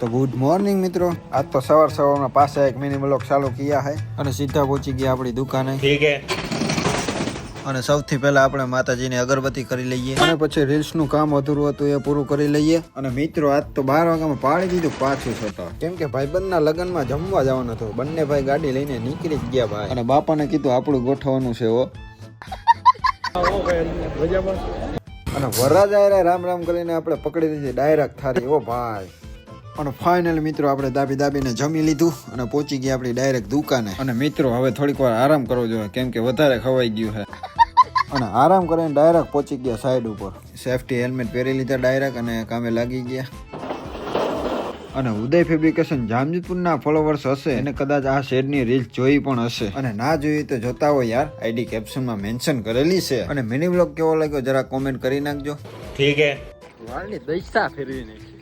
તો good morning મિત્રો. આજ તો સવાર સવારમાં પાસે એક મિની બ્લોક ચાલુ કર્યા હે અને સીધા પહોંચી ગયા આપણી દુકાને. ઠીક હે. અને સૌથી પહેલા આપણે માતાજીની અગરબત્તી કરી લઈએ. અને પછી રીલ્સનું કામ અધૂરું હતું એ પૂરું કરી લઈએ. અને મિત્રો આજ તો બાર વાગ્યામાં પાડી દીધું પાછું છતાં કેમ કે ભાઈબંધના લગ્નમાં જમવા જવાનું હતું. બંને ભાઈ ગાડી લઈને નીકળી જ ગયા ભાઈ. અને બાપાને કીધું આપણું ગોઠવવાનું છે ઓ અને વરરાજ રામ રામ કરીને આપણે પકડી દીધી ડાયરેક્ટ થારી ઓ ભાઈ. અને ફાઇનલ મિત્રો આપણે દાબી દાબીને જમી લીધું અને પહોંચી ગયા આપણી ડાયરેક્ટ દુકાને. અને મિત્રો હવે થોડીક વાર આરામ કરવો જોઈએ કેમ કે વધારે ખવાઈ ગયું છે. અને આરામ કરીને ડાયરેક્ટ પહોંચી ગયા સાઈડ ઉપર. સેફટી હેલ્મેટ પહેરી લીધા ડાયરેક્ટ અને કામે લાગી ગયા. અને ઉદય ફેબ્રિકેશન જામજીતપુરના ફોલોવર્સ હશે. અને કદાચ આ શેડની રીલ જોઈ પણ હશે. અને ના જોઈ તો જોતા હોય યાર આઈડી કેપ્શનમાં મેન્શન કરેલી છે. અને મિની બ્લોગ કેવો લાગ્યો જરા કોમેન્ટ કરી નાખજો. ઠીક હે. વાળની દૈસા ફેરવી નાખી.